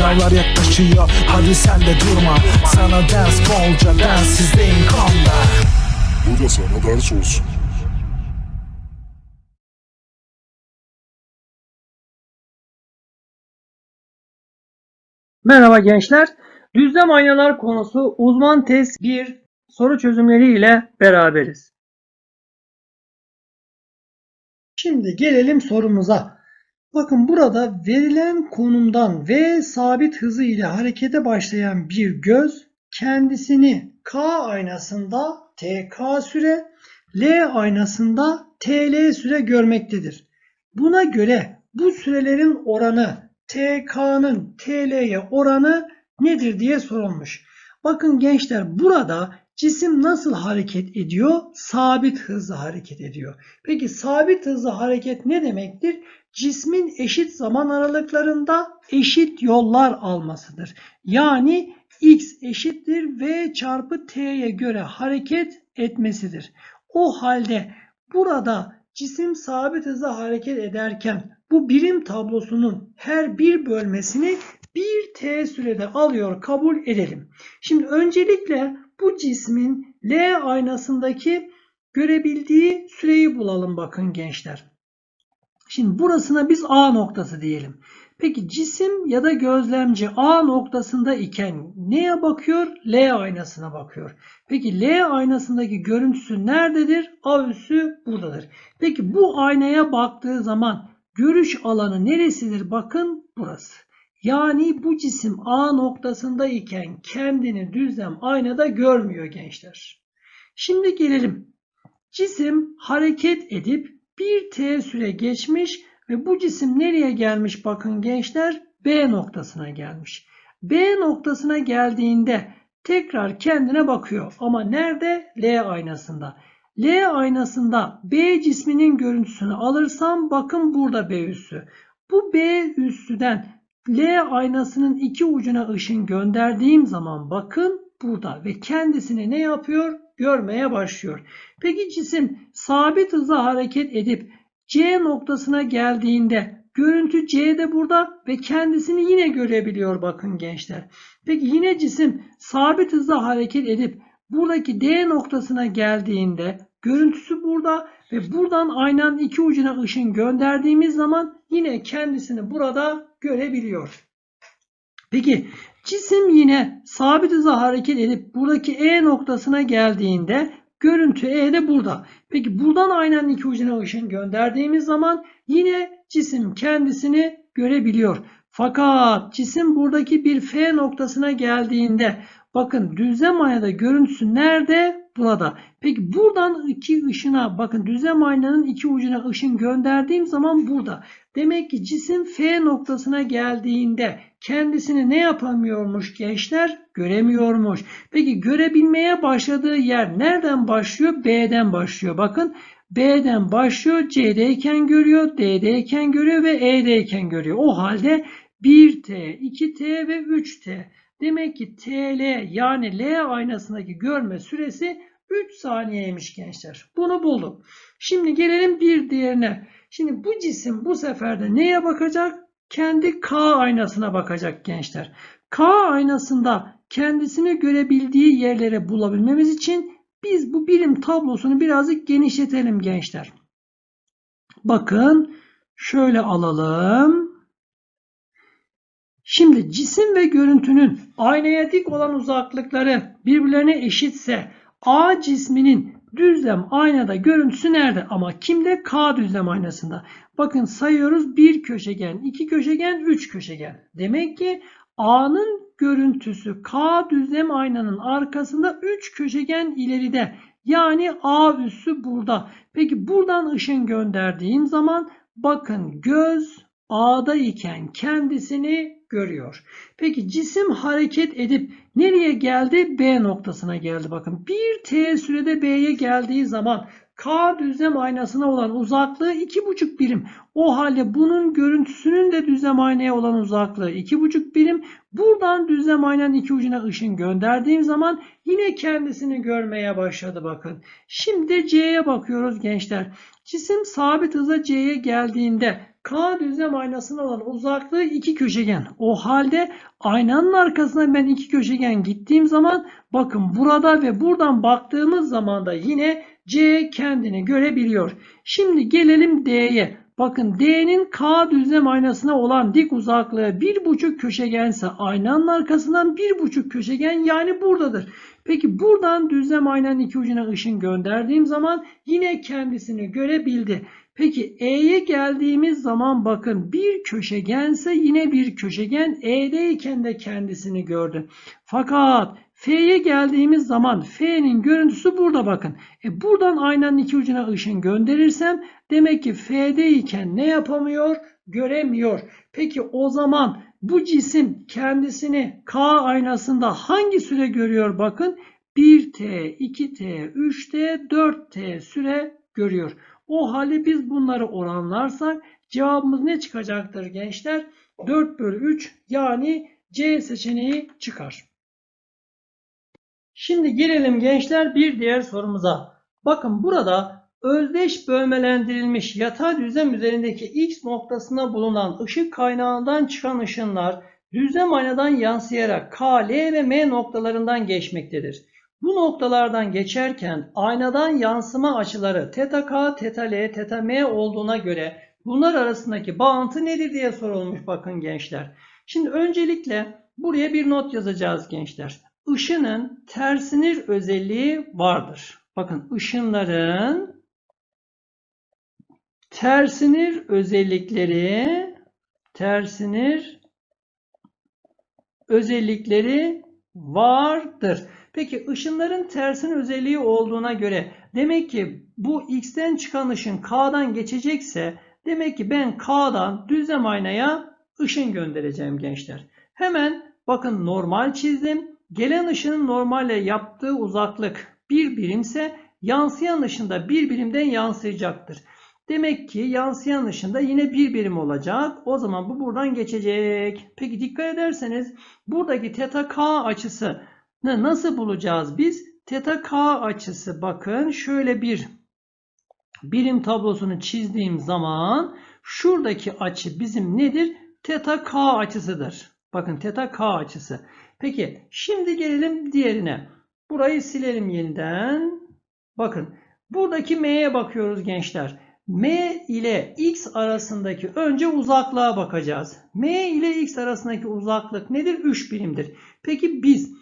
Sınavlar yaklaşıyor hadi sen de durma Sana ders bolca densizliğin konda Bu da sana ders olsun. Merhaba gençler. Düzlem aynalar konusu uzman test 1 soru çözümleri ile beraberiz. Şimdi gelelim sorumuza. Bakın burada verilen konumdan v sabit hızı ile harekete başlayan bir göz kendisini K aynasında TK süre, L aynasında TL süre görmektedir. Buna göre bu sürelerin oranı TK'nın TL'ye oranı nedir diye sorulmuş. Bakın gençler burada cisim nasıl hareket ediyor? Sabit hızla hareket ediyor. Peki sabit hızla hareket ne demektir? Cismin eşit zaman aralıklarında eşit yollar almasıdır. Yani x eşittir v çarpı t'ye göre hareket etmesidir. O halde burada cisim sabit hızla hareket ederken bu birim tablosunun her bir bölmesini bir t sürede alıyor kabul edelim. Şimdi öncelikle bu cismin L aynasındaki görebildiği süreyi bulalım bakın gençler. Şimdi burasına biz A noktası diyelim. Peki cisim ya da gözlemci A noktasında iken neye bakıyor? L aynasına bakıyor. Peki L aynasındaki görüntüsü nerededir? A üssü buradadır. Peki bu aynaya baktığı zaman görüş alanı neresidir? Bakın burası. Yani bu cisim A noktasında iken kendini düzlem aynada görmüyor gençler. Şimdi gelelim. Cisim hareket edip bir t süre geçmiş ve bu cisim nereye gelmiş bakın gençler? B noktasına gelmiş. B noktasına geldiğinde tekrar kendine bakıyor. Ama nerede? L aynasında. L aynasında B cisminin görüntüsünü alırsam bakın burada B üssü. Bu B üssüden L aynasının iki ucuna ışın gönderdiğim zaman bakın burada ve kendisini ne yapıyor? Görmeye başlıyor. Peki cisim sabit hızla hareket edip C noktasına geldiğinde görüntü C'de burada ve kendisini yine görebiliyor bakın gençler. Peki yine cisim sabit hızla hareket edip buradaki D noktasına geldiğinde görüntüsü burada ve buradan aynanın iki ucuna ışın gönderdiğimiz zaman yine kendisini burada görebiliyor. Peki cisim yine sabit hızla hareket edip buradaki E noktasına geldiğinde görüntü E de burada. Peki buradan aynanın iki ucuna ışın gönderdiğimiz zaman yine cisim kendisini görebiliyor. Fakat cisim buradaki bir F noktasına geldiğinde bakın düzlem aynada görüntüsü nerede? Burada. Peki buradan iki ışına bakın düzlem aynanın iki ucuna ışın gönderdiğim zaman burada. Demek ki cisim F noktasına geldiğinde kendisini ne yapamıyormuş gençler? Göremiyormuş. Peki görebilmeye başladığı yer nereden başlıyor? B'den başlıyor. Bakın B'den başlıyor. C'deyken görüyor, D'deyken görüyor ve E'deyken görüyor. O halde 1T, 2T ve 3T. Demek ki TL yani L aynasındaki görme süresi 3 saniyeymiş gençler. Bunu bulduk. Şimdi gelelim bir diğerine. Şimdi bu cisim bu sefer de neye bakacak? Kendi K aynasına bakacak gençler. K aynasında kendisini görebildiği yerlere bulabilmemiz için biz bu birim tablosunu birazcık genişletelim gençler. Bakın şöyle alalım. Şimdi cisim ve görüntünün aynaya dik olan uzaklıkları birbirlerine eşitse A cisminin düzlem aynada görüntüsü nerede? Ama kimde? K düzlem aynasında. Bakın sayıyoruz. Bir köşegen, iki köşegen, üç köşegen. Demek ki A'nın görüntüsü K düzlem aynanın arkasında 3 köşegen ileride. Yani A üssü burada. Peki buradan ışın gönderdiğim zaman bakın göz A'da iken kendisini görüyor. Peki cisim hareket edip nereye geldi? B noktasına geldi. Bakın bir T sürede B'ye geldiği zaman K düzlem aynasına olan uzaklığı 2,5 birim. O halde bunun görüntüsünün de düzlem aynaya olan uzaklığı 2,5 birim. Buradan düzlem aynanın iki ucuna ışın gönderdiğim zaman yine kendisini görmeye başladı bakın. Şimdi C'ye bakıyoruz gençler. Cisim sabit hıza C'ye geldiğinde K düzlem aynasına olan uzaklığı iki köşegen. O halde aynanın arkasına ben iki köşegen gittiğim zaman bakın burada ve buradan baktığımız zaman da yine C kendini görebiliyor. Şimdi gelelim D'ye. Bakın D'nin K düzlem aynasına olan dik uzaklığı 1,5 köşegense aynanın arkasından 1,5 köşegen yani buradadır. Peki buradan düzlem aynanın iki ucuna ışın gönderdiğim zaman yine kendisini görebildi. Peki E'ye geldiğimiz zaman bakın bir köşegense yine bir köşegen E'deyken de kendisini gördü. Fakat F'ye geldiğimiz zaman F'nin görüntüsü burada bakın. E buradan aynanın iki ucuna ışın gönderirsem demek ki F'deyken ne yapamıyor? Göremiyor. Peki o zaman bu cisim kendisini K aynasında hangi süre görüyor? Bakın 1T, 2T, 3T, 4T süre görüyor. O halde biz bunları oranlarsak cevabımız ne çıkacaktır gençler? 4 bölü 3 yani C seçeneği çıkar. Şimdi gelelim gençler bir diğer sorumuza. Bakın burada özdeş bölmelendirilmiş yatay düzlem üzerindeki X noktasında bulunan ışık kaynağından çıkan ışınlar düzlem aynadan yansıyarak K, L ve M noktalarından geçmektedir. Bu noktalardan geçerken aynadan yansıma açıları teta K, teta L, teta M olduğuna göre bunlar arasındaki bağıntı nedir diye sorulmuş bakın gençler. Şimdi öncelikle buraya bir not yazacağız gençler. Işının tersinir özelliği vardır. Bakın ışınların tersinir özellikleri tersinir özellikleri vardır. Peki ışınların tersin özelliği olduğuna göre demek ki bu x'ten çıkan ışın k'dan geçecekse demek ki ben k'dan düzlem aynaya ışın göndereceğim gençler. Hemen bakın normal çizdim. Gelen ışının normalle yaptığı uzaklık bir birimse yansıyan ışın da bir birimden yansıyacaktır. Demek ki yansıyan ışın da yine bir birim olacak. O zaman bu buradan geçecek. Peki dikkat ederseniz buradaki teta k açısı nasıl bulacağız biz? Teta k açısı bakın şöyle bir birim tablosunu çizdiğim zaman şuradaki açı bizim nedir? Teta k açısıdır. Bakın teta k açısı. Peki şimdi gelelim diğerine. Burayı silelim yeniden. Bakın buradaki m'ye bakıyoruz gençler. M ile X arasındaki önce uzaklığa bakacağız. M ile X arasındaki uzaklık nedir? 3 birimdir. Peki biz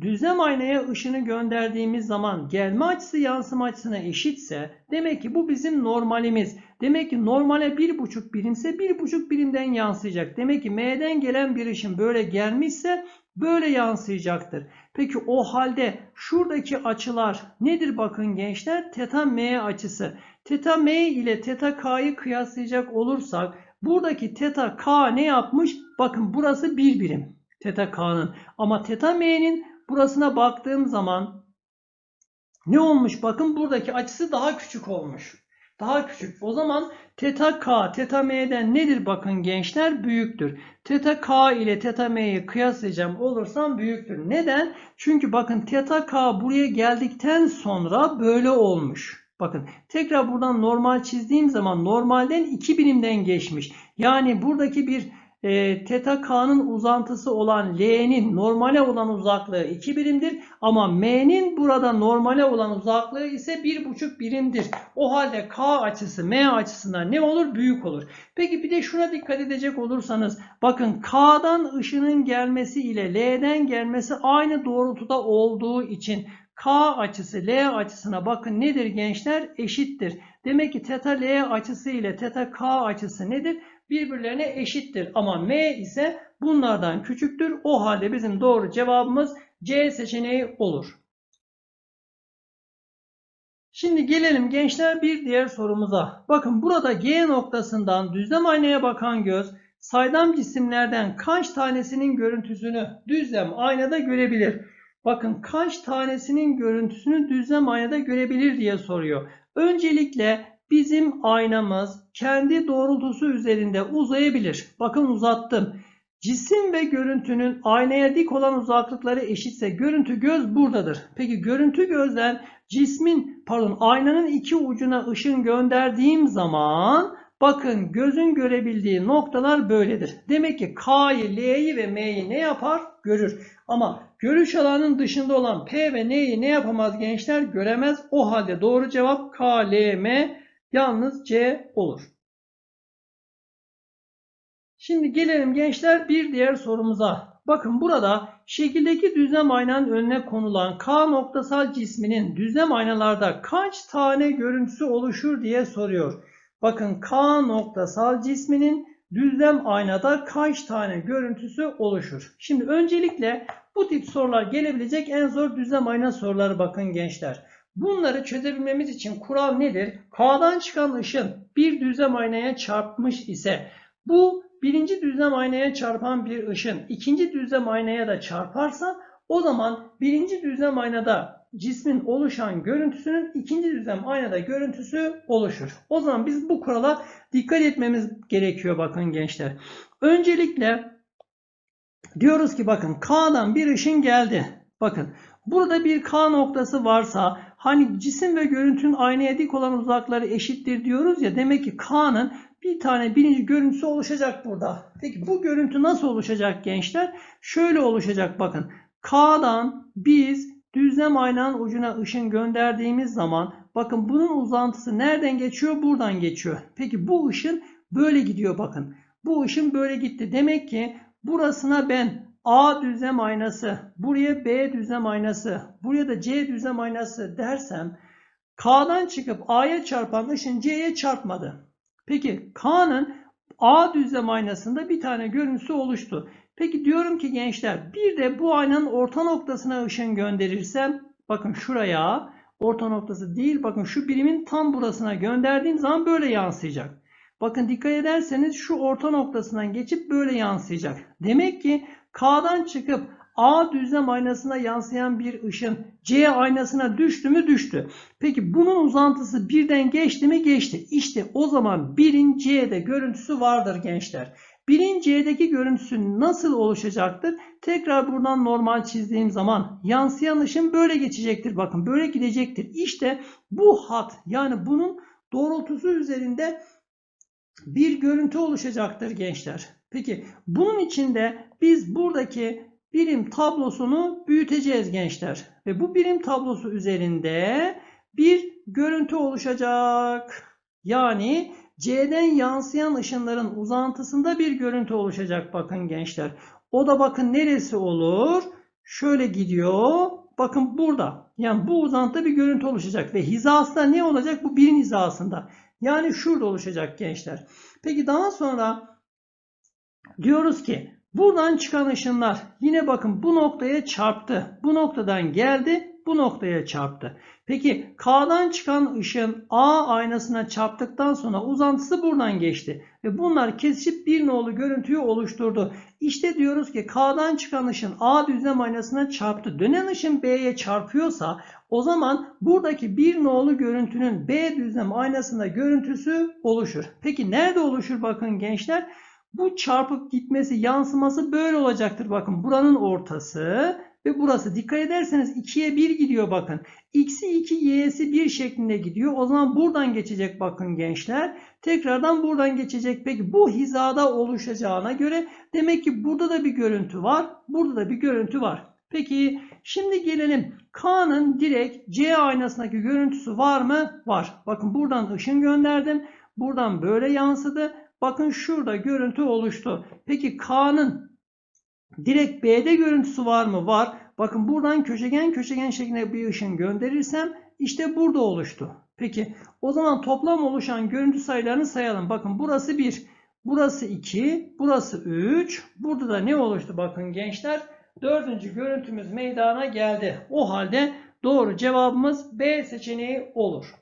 düzlem aynaya ışını gönderdiğimiz zaman gelme açısı yansıma açısına eşitse demek ki bu bizim normalimiz. Demek ki normale 1,5 birimse 1,5 birimden yansıyacak. Demek ki M'den gelen bir ışın böyle gelmişse böyle yansıyacaktır. Peki o halde şuradaki açılar nedir bakın gençler? Teta M açısı. Teta M ile teta K'yı kıyaslayacak olursak buradaki teta K ne yapmış? Bakın burası bir birim. Teta K'nın. Ama teta M'nin burasına baktığım zaman ne olmuş? Bakın buradaki açısı daha küçük olmuş. Daha küçük. O zaman teta K, teta M'den nedir bakın gençler? Büyüktür. Teta K ile teta M'yi kıyaslayacağım olursam büyüktür. Neden? Çünkü bakın teta K buraya geldikten sonra böyle olmuş. Bakın tekrar buradan normal çizdiğim zaman normalden 2 birimden geçmiş. Yani buradaki bir e, teta k'nın uzantısı olan l'nin normale olan uzaklığı 2 birimdir. Ama m'nin burada normale olan uzaklığı ise 1,5 birimdir. O halde k açısı m açısından ne olur? Büyük olur. Peki bir de şuna dikkat edecek olursanız bakın k'dan ışının gelmesi ile l'den gelmesi aynı doğrultuda olduğu için K açısı L açısına bakın nedir gençler? Eşittir. Demek ki teta L açısı ile teta K açısı nedir? Birbirlerine eşittir. Ama M ise bunlardan küçüktür. O halde bizim doğru cevabımız C seçeneği olur. Şimdi gelelim gençler bir diğer sorumuza. Bakın burada G noktasından düzlem aynaya bakan göz saydam cisimlerden kaç tanesinin görüntüsünü düzlem aynada görebilir? Bakın kaç tanesinin görüntüsünü düzlem aynada görebilir diye soruyor. Öncelikle bizim aynamız kendi doğrultusu üzerinde uzayabilir. Bakın uzattım. Cisim ve görüntünün aynaya dik olan uzaklıkları eşitse görüntü göz buradadır. Peki görüntü gözden cismin pardon aynanın iki ucuna ışın gönderdiğim zaman Bakın gözün görebildiği noktalar böyledir. Demek ki K'yı, L'yi ve M'yi ne yapar? Görür. Ama görüş alanının dışında olan P ve N'yi ne yapamaz gençler? Göremez. O halde doğru cevap K, L, M yalnız C olur. Şimdi gelelim gençler bir diğer sorumuza. Bakın burada şekildeki düzlem aynanın önüne konulan K noktasal cisminin düzlem aynalarda kaç tane görüntüsü oluşur diye soruyor. Bakın K noktasal cisminin düzlem aynada kaç tane görüntüsü oluşur? Şimdi öncelikle bu tip sorular gelebilecek en zor düzlem ayna soruları bakın gençler. Bunları çözebilmemiz için kural nedir? K'dan çıkan ışın bir düzlem aynaya çarpmış ise bu birinci düzlem aynaya çarpan bir ışın ikinci düzlem aynaya da çarparsa o zaman birinci düzlem aynada cismin oluşan görüntüsünün ikinci düzlem aynada görüntüsü oluşur. O zaman biz bu kurala dikkat etmemiz gerekiyor bakın gençler. Öncelikle diyoruz ki bakın K'dan bir ışın geldi. Bakın burada bir K noktası varsa hani cisim ve görüntünün aynaya dik olan uzakları eşittir diyoruz ya demek ki K'nın bir tane birinci görüntüsü oluşacak burada. Peki bu görüntü nasıl oluşacak gençler? Şöyle oluşacak bakın. K'dan biz düzlem aynanın ucuna ışın gönderdiğimiz zaman bakın bunun uzantısı nereden geçiyor? Buradan geçiyor. Peki bu ışın böyle gidiyor bakın. Bu ışın böyle gitti. Demek ki burasına ben A düzlem aynası, buraya B düzlem aynası, buraya da C düzlem aynası dersem K'dan çıkıp A'ya çarpan ışın C'ye çarpmadı. Peki K'nın A düzlem aynasında bir tane görüntüsü oluştu. Peki diyorum ki gençler bir de bu aynanın orta noktasına ışın gönderirsem bakın şuraya orta noktası değil bakın şu birimin tam burasına gönderdiğim zaman böyle yansıyacak. Bakın dikkat ederseniz şu orta noktasından geçip böyle yansıyacak. Demek ki K'dan çıkıp A düzlem aynasına yansıyan bir ışın C aynasına düştü mü düştü. Peki bunun uzantısı birden geçti mi geçti. İşte o zaman birin C'de görüntüsü vardır gençler. Birin C'deki görüntüsü nasıl oluşacaktır? Tekrar buradan normal çizdiğim zaman yansıyan ışın böyle geçecektir. Bakın böyle gidecektir. İşte bu hat yani bunun doğrultusu üzerinde bir görüntü oluşacaktır gençler. Peki bunun için de biz buradaki birim tablosunu büyüteceğiz gençler. Ve bu birim tablosu üzerinde bir görüntü oluşacak. Yani C'den yansıyan ışınların uzantısında bir görüntü oluşacak bakın gençler. O da bakın neresi olur? Şöyle gidiyor. Bakın burada. Yani bu uzantıda bir görüntü oluşacak. Ve hizası da ne olacak? Bu birin hizasında. Yani şurada oluşacak gençler. Peki daha sonra diyoruz ki buradan çıkan ışınlar yine bakın bu noktaya çarptı. Bu noktadan geldi bu noktaya çarptı. Peki K'dan çıkan ışın A aynasına çarptıktan sonra uzantısı buradan geçti. Ve bunlar kesişip bir nolu görüntüyü oluşturdu. İşte diyoruz ki K'dan çıkan ışın A düzlem aynasına çarptı. Dönen ışın B'ye çarpıyorsa o zaman buradaki bir nolu görüntünün B düzlem aynasında görüntüsü oluşur. Peki nerede oluşur bakın gençler? Bu çarpıp gitmesi, yansıması böyle olacaktır. Bakın buranın ortası ve burası. Dikkat ederseniz 2'ye 1 gidiyor bakın. X'i 2, Y'si 1 şeklinde gidiyor. O zaman buradan geçecek bakın gençler. Tekrardan buradan geçecek. Peki bu hizada oluşacağına göre demek ki burada da bir görüntü var. Burada da bir görüntü var. Peki şimdi gelelim. K'nın direkt C aynasındaki görüntüsü var mı? Var. Bakın buradan ışın gönderdim. Buradan böyle yansıdı. Bakın şurada görüntü oluştu. Peki K'nın direkt B'de görüntüsü var mı? Var. Bakın buradan köşegen köşegen şeklinde bir ışın gönderirsem işte burada oluştu. Peki o zaman toplam oluşan görüntü sayılarını sayalım. Bakın burası 1, burası 2, burası 3. Burada da ne oluştu bakın gençler? Dördüncü görüntümüz meydana geldi. O halde doğru cevabımız B seçeneği olur.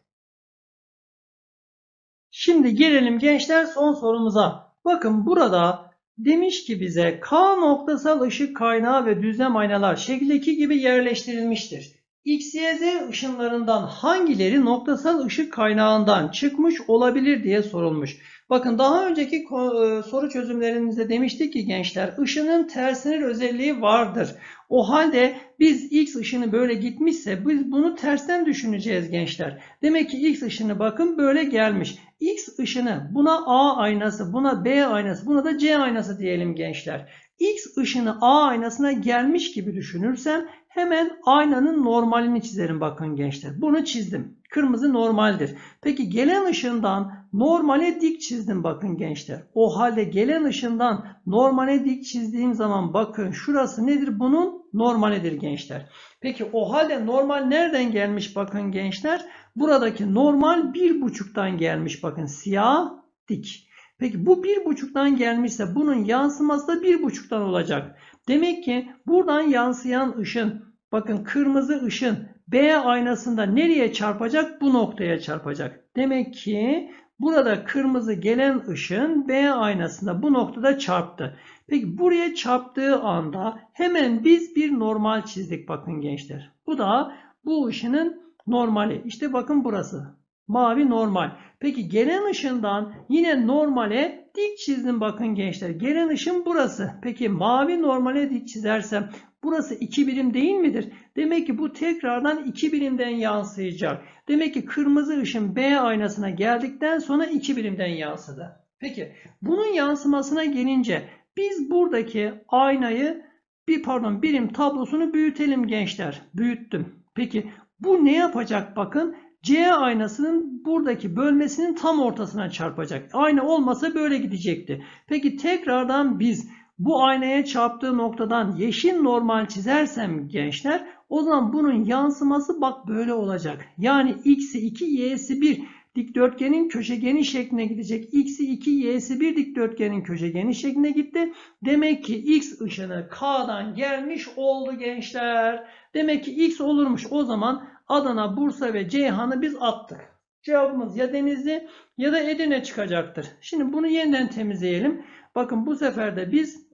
Şimdi gelelim gençler son sorumuza. Bakın burada demiş ki bize K noktasal ışık kaynağı ve düzlem aynalar şekildeki gibi yerleştirilmiştir. X, Y, Z ışınlarından hangileri noktasal ışık kaynağından çıkmış olabilir diye sorulmuş. Bakın daha önceki e, soru çözümlerimizde demiştik ki gençler ışının tersinir özelliği vardır. O halde biz X ışını böyle gitmişse biz bunu tersten düşüneceğiz gençler. Demek ki X ışını bakın böyle gelmiş. X ışını buna A aynası, buna B aynası, buna da C aynası diyelim gençler. X ışını A aynasına gelmiş gibi düşünürsem hemen aynanın normalini çizerim bakın gençler. Bunu çizdim. Kırmızı normaldir. Peki gelen ışından normale dik çizdim bakın gençler. O halde gelen ışından normale dik çizdiğim zaman bakın şurası nedir? Bunun normalidir gençler. Peki o halde normal nereden gelmiş bakın gençler? Buradaki normal bir buçuktan gelmiş bakın siyah dik. Peki bu bir buçuktan gelmişse bunun yansıması da bir buçuktan olacak. Demek ki buradan yansıyan ışın bakın kırmızı ışın B aynasında nereye çarpacak? Bu noktaya çarpacak. Demek ki burada kırmızı gelen ışın B aynasında bu noktada çarptı. Peki buraya çarptığı anda hemen biz bir normal çizdik bakın gençler. Bu da bu ışının normali. İşte bakın burası. Mavi normal. Peki gelen ışından yine normale dik çizdim bakın gençler. Gelen ışın burası. Peki mavi normale dik çizersem burası 2 birim değil midir? Demek ki bu tekrardan 2 birimden yansıyacak. Demek ki kırmızı ışın B aynasına geldikten sonra 2 birimden yansıdı. Peki bunun yansımasına gelince biz buradaki aynayı bir pardon birim tablosunu büyütelim gençler. Büyüttüm. Peki bu ne yapacak bakın? C aynasının buradaki bölmesinin tam ortasına çarpacak. Ayna olmasa böyle gidecekti. Peki tekrardan biz bu aynaya çarptığı noktadan yeşil normal çizersem gençler o zaman bunun yansıması bak böyle olacak. Yani x'i 2 y'si 1 dikdörtgenin köşegeni şekline gidecek. x'i 2 y'si 1 dikdörtgenin köşegeni şekline gitti. Demek ki x ışını K'dan gelmiş oldu gençler. Demek ki x olurmuş. O zaman Adana, Bursa ve Ceyhan'ı biz attık. Cevabımız ya Denizli ya da Edirne çıkacaktır. Şimdi bunu yeniden temizleyelim. Bakın bu sefer de biz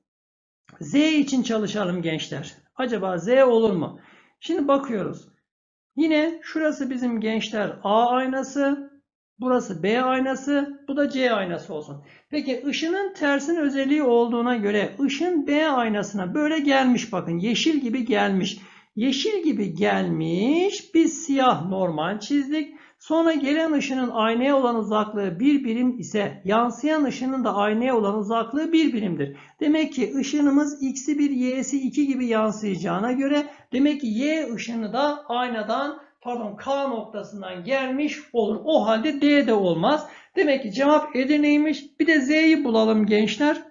Z için çalışalım gençler. Acaba Z olur mu? Şimdi bakıyoruz. Yine şurası bizim gençler A aynası. Burası B aynası. Bu da C aynası olsun. Peki ışının tersin özelliği olduğuna göre ışın B aynasına böyle gelmiş bakın. Yeşil gibi gelmiş. Yeşil gibi gelmiş. Biz siyah normal çizdik. Sonra gelen ışının aynaya olan uzaklığı bir birim ise yansıyan ışının da aynaya olan uzaklığı bir birimdir. Demek ki ışınımız x'i 1 y'si 2 gibi yansıyacağına göre demek ki y ışını da aynadan pardon K noktasından gelmiş olur. O halde D de olmaz. Demek ki cevap Edirne'ymiş. Bir de Z'yi bulalım gençler.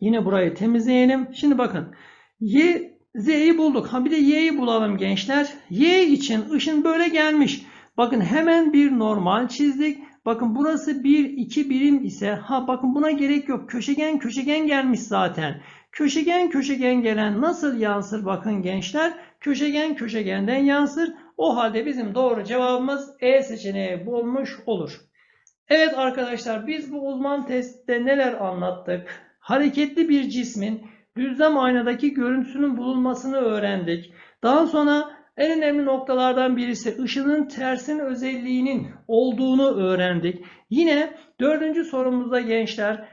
Yine burayı temizleyelim. Şimdi bakın. Y Z'yi bulduk. Ha bir de Y'yi bulalım gençler. Y için ışın böyle gelmiş. Bakın hemen bir normal çizdik. Bakın burası 1, 2 birim ise ha bakın buna gerek yok. Köşegen köşegen gelmiş zaten. Köşegen köşegen gelen nasıl yansır bakın gençler. Köşegen köşegenden yansır. O halde bizim doğru cevabımız E seçeneği bulmuş olur. Evet arkadaşlar biz bu uzman testte neler anlattık? Hareketli bir cismin düzlem aynadaki görüntüsünün bulunmasını öğrendik. Daha sonra en önemli noktalardan birisi ışının tersin özelliğinin olduğunu öğrendik. Yine dördüncü sorumuzda gençler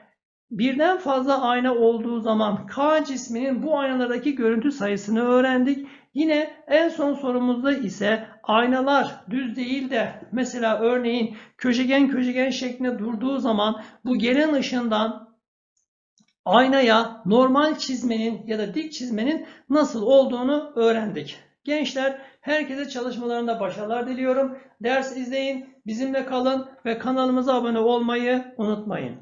birden fazla ayna olduğu zaman K cisminin bu aynalardaki görüntü sayısını öğrendik. Yine en son sorumuzda ise aynalar düz değil de mesela örneğin köşegen köşegen şeklinde durduğu zaman bu gelen ışından aynaya normal çizmenin ya da dik çizmenin nasıl olduğunu öğrendik. Gençler herkese çalışmalarında başarılar diliyorum. Ders izleyin, bizimle kalın ve kanalımıza abone olmayı unutmayın.